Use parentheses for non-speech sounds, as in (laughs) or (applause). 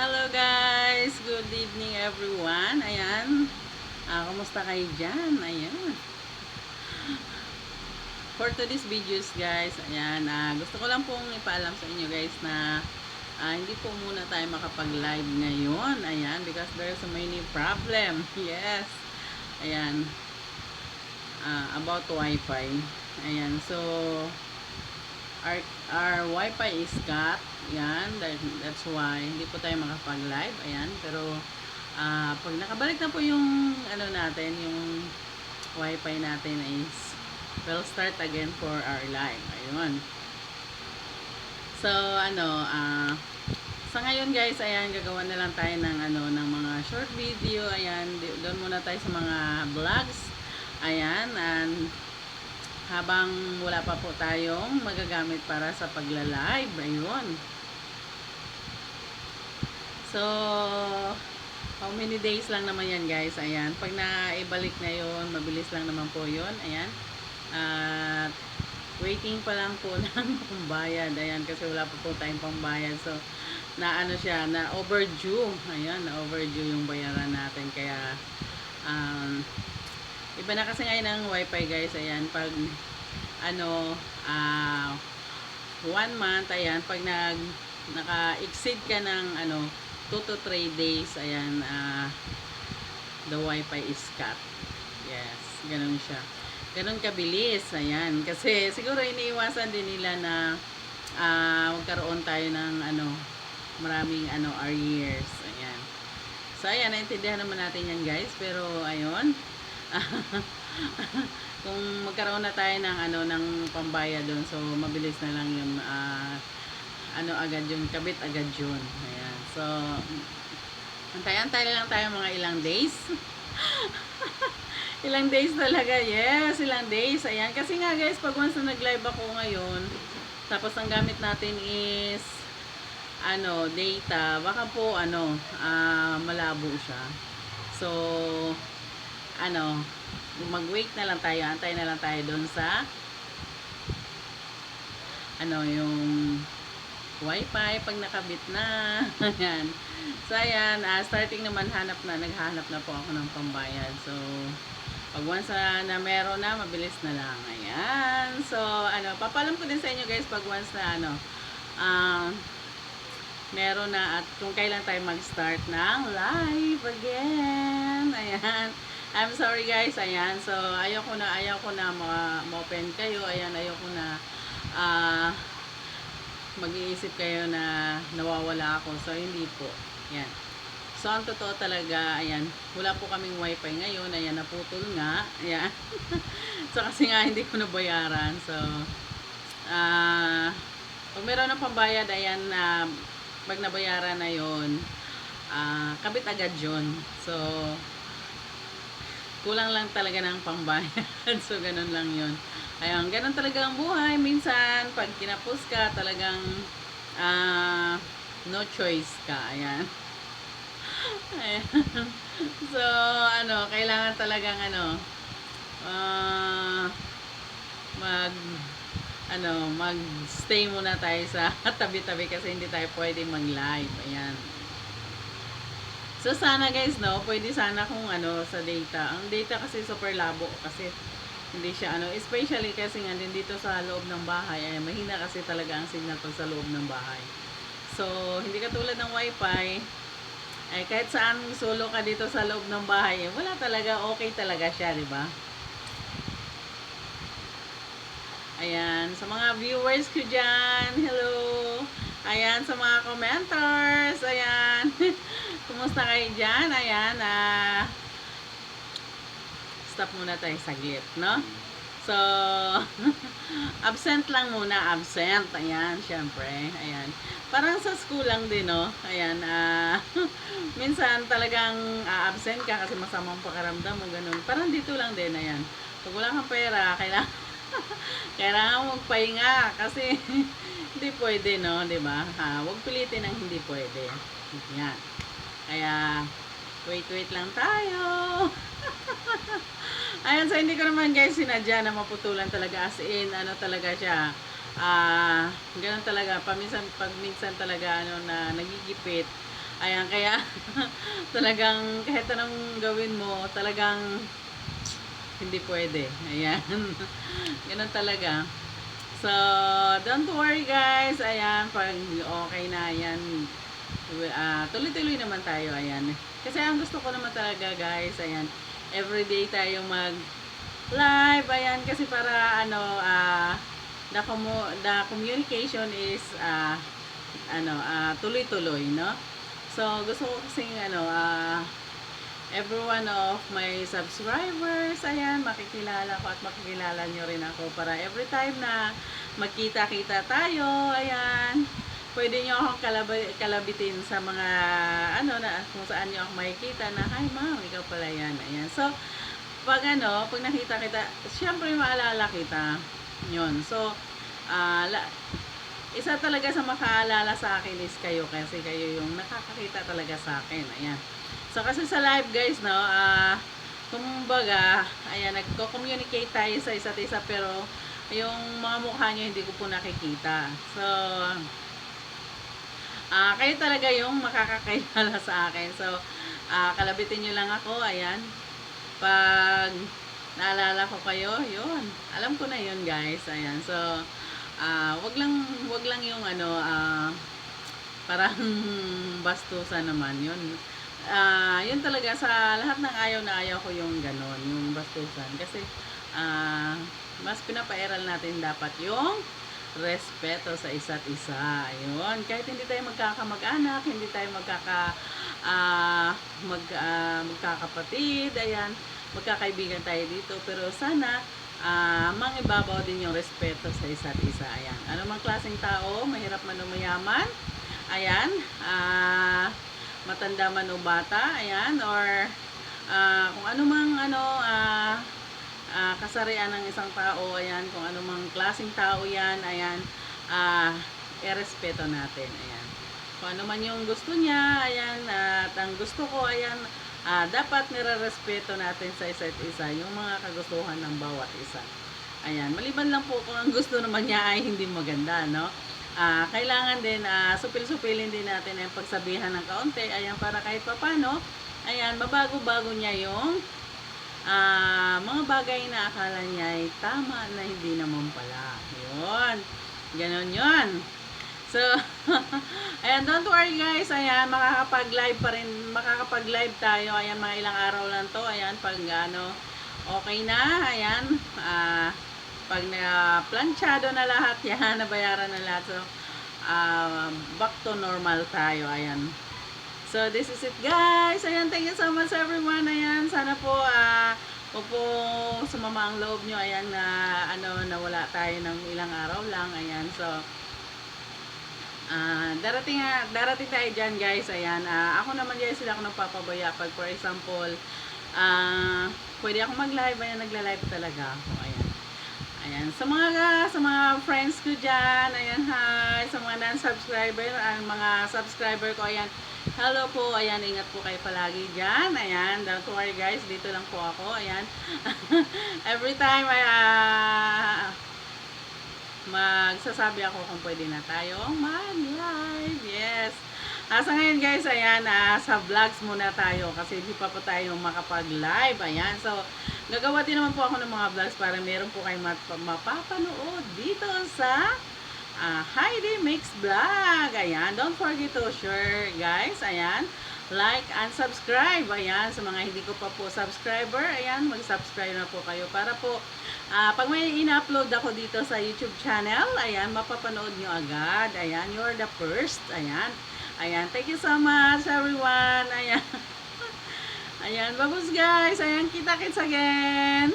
Hello guys! Good evening everyone. Ayan. Ah, kumusta kayo dyan? Ayan. For today's videos guys, ayan, ah, gusto ko lang pong ipaalam sa inyo guys na ah, hindi po muna tayo makapag-live ngayon. Ayan, because there's so many problem. (laughs) Yes. Ayan. Ah, about Wi-Fi. Ayan, so our, our Wi-Fi is cut. Yan, that, that's why hindi po tayo makapag-live. Ayan, pero ah pag nakabalik na po yung ano natin, yung Wi-Fi natin is we'll start again for our live. Ayun. So, ano, ah sa ngayon guys, ayan, gagawa na lang tayo ng ano, ng mga short video. Ayan, doon muna tayo sa mga vlogs. Ayan, and habang wala pa po tayong magagamit para sa pagla-live. Ayun. So, how many days lang naman yan guys? Ayan. Pag naibalik na yon mabilis lang naman po yon Ayan. At waiting pa lang po (laughs) ng pambayad. Ayan, kasi wala pa po tayong pambayad. So, na ano siya, na overdue. Ayan, na overdue yung bayaran natin. Kaya, um, iba na kasi ngayon ang wifi guys. Ayan, pag ano, ah, one month, ayan, pag nag, naka-exceed ka ng, ano, 2 to 3 days, ayan, ah, the wifi is cut. Yes, ganun siya. Ganun kabilis, ayan. Kasi siguro iniiwasan din nila na ah, magkaroon tayo ng, ano, maraming, ano, arrears. Ayan. So, ayan, naintindihan naman natin yan, guys. Pero, ayun, (laughs) kung magkaroon na tayo ng ano ng pambayad doon so mabilis na lang yung ah, ano agad yun kabit agad yun ayan so antay-antay lang tayo mga ilang days. (laughs) Ilang days talaga yes ilang days. Ayan kasi nga guys pag once na nag-live ako ngayon tapos ang gamit natin is ano data baka po ano ah, malabo siya. So ano mag-wait na lang tayo, antay na lang tayo doon sa ano yung wifi pag nakabit na. (laughs) Ayan. So ayan ah, starting naman hanap na naghanap na po ako ng pambayad. So pag once na, na meron na mabilis na lang. Ayan. So ano papalam ko din sa inyo guys pag once na ano ah meron na at kung kailan tayo mag-start ng live again. Ayan. I'm sorry guys, ayan. So, ayoko na, ayoko na ma- ma-open kayo. Ayan, ayoko na ah mag-iisip kayo na nawawala ako. So, hindi po. Ayan. So, ang totoo talaga, ayan, wala po kaming wifi ngayon. Ayan, naputol nga. (laughs) Ayan. so, kasi nga, hindi ko nabayaran. So, ah pag meron ng pambayad, ayan, na pag nabayaran na yon ah kabit agad yun. So, kulang lang talaga ng pambayad. (laughs) so, ganun lang yun. Ayun, ganun talaga ang buhay. Minsan, pag kinapos ka, talagang ah no choice ka. Ayan. (laughs) Ayan. so, ano, kailangan talagang ano, ah mag ano, mag-stay muna tayo sa (laughs) tabi-tabi kasi hindi tayo pwede mag-live. Ayan. So sana guys no, pwede sana kung ano sa data. Ang data kasi super labo kasi hindi siya ano, especially kasi nga dito sa loob ng bahay, ay mahina kasi talaga ang signal pag sa loob ng bahay. So, hindi katulad ng wifi, ay kahit saan solo ka dito sa loob ng bahay, eh, wala talaga, okay talaga siya, di ba? Ayan, sa mga viewers ko dyan, hello! Ayan, sa mga commenters, ayan. (laughs) Kumusta kayo dyan? Ayan, ah. Stop muna tayo saglit, no? So, (laughs) absent lang muna, absent. Ayan, syempre. Ayan. Parang sa school lang din, no? Ayan, ah. (laughs) minsan talagang ah, absent ka kasi masamang pakaramdam mo, ganun. Parang dito lang din, ayan. Pag wala kang pera, (laughs) kailangan, kailangan magpahinga kasi hindi pwede, no? 'Di ba? Ha, wag pilitin ang hindi pwede. Yan. Kaya, wait, wait lang tayo. (laughs) Ayan, so hindi ko naman guys sinadya na maputulan talaga as in, ano talaga siya. Ah, ganun talaga, paminsan, pag minsan talaga, ano, na nagigipit, Ayan, kaya (laughs) talagang kahit anong gawin mo, talagang hindi pwede. Ayan. (laughs) Ganun talaga. So, don't worry guys. Ayan, pag okay na, ayan. Ah, tuloy-tuloy naman tayo, ayan. Kasi ang gusto ko naman talaga guys, ayan. Everyday tayo mag live, ayan. Kasi para, ano, ah, the, commu- the communication is, ah, ano, ah, tuloy-tuloy, no? So, gusto ko kasing, ano, ah, every one of my subscribers, ayan, makikilala ko at makikilala nyo rin ako para every time na magkita-kita tayo, ayan, pwede nyo akong kalab- kalabitin sa mga, ano, na, kung saan nyo ako makikita na, hi ma'am, ikaw pala yan, ayan. So, pag ano, pag nakita kita, syempre maalala kita, yun. So, ah, la- isa talaga sa makaalala sa akin is kayo kasi kayo yung nakakakita talaga sa akin. Ayan. So kasi sa live guys, no, ah kumbaga, ayan, nagko-communicate tayo sa isa't isa pero yung mga mukha nyo hindi ko po nakikita. So, ah kayo talaga yung makakakilala sa akin. So, ah kalabitin nyo lang ako, ayan. Pag naalala ko kayo, yun. Alam ko na yun guys, ayan. So, ah wag lang wag lang yung ano ah parang (laughs) bastusan naman yun ah yun talaga sa lahat ng ayaw na ayaw ko yung ganon yung bastusan kasi ah mas pinapairal natin dapat yung respeto sa isa't isa ayun kahit hindi tayo magkakamag-anak hindi tayo magkaka ah mag ah, magkakapatid ayan magkakaibigan tayo dito pero sana ah mangibabaw din yung respeto sa isa't isa. Ayan. Ano mang klaseng tao, mahirap man o mayaman, ayan, ah matanda man o bata, ayan, or ah kung ano mang ano, ah ah, kasarian ng isang tao, ayan, kung ano mang klaseng tao yan, ayan, ah irespeto natin, ayan. Kung ano man yung gusto niya, ayan, at ang gusto ko, ayan, ah, dapat nire-respeto natin sa isa't isa yung mga kagustuhan ng bawat isa. Ayan, maliban lang po kung ang gusto naman niya ay hindi maganda, no? Ah, kailangan din ah, supil-supilin din natin ang pagsabihan ng kaunti, ayan para kahit papano, ayan, mabago-bago niya yung ah, mga bagay na akala niya ay tama na hindi naman pala. Yun. Ganon yun. So, (laughs) ayan, don't worry guys. Ayan, makakapag-live pa rin. Makakapag-live tayo. Ayan, mga ilang araw lang to. Ayan, pag ano, okay na. Ayan, ah, pag na planchado na lahat (laughs) yan, nabayaran na lahat. So, ah, back to normal tayo. Ayan. So, this is it guys. Ayan, thank you so much everyone. Ayan, sana po, ah, Huwag po sumama ang loob nyo. Ayan na, ano, nawala tayo ng ilang araw lang. Ayan, so, Ah, darating nga, darating tayo diyan, guys. Ayan, ah, ako naman guys, sila ako nagpapabaya pag for example, ah, pwede ako mag-live, ayan nagla-live talaga ako. Ayan. Ayan, sa mga sa mga friends ko diyan, ayan hi, sa mga non-subscriber, ang mga subscriber ko, ayan. Hello po, ayan, ingat po kayo palagi diyan. Ayan, don't worry guys, dito lang po ako. Ayan. (laughs) Every time ay ah, magsasabi ako kung pwede na tayong mag-live. Yes. Ah, sa ngayon guys, ayan, ah, sa vlogs muna tayo kasi hindi pa po tayo makapag-live. Ayan, so, gagawa din naman po ako ng mga vlogs para meron po kayong map- mapapanood dito sa ah, Heidi Mix Vlog. Ayan, don't forget to share guys. Ayan, like and subscribe. Ayan, sa mga hindi ko pa po subscriber, ayan, mag-subscribe na po kayo para po Ah, pag may ina-upload ako dito sa YouTube channel, ayan, mapapanood nyo agad. Ayan, you're the first. Ayan. Ayan, thank you so much everyone. Ayan. (laughs) Ayan, babos guys. Ayan, kita-kits again.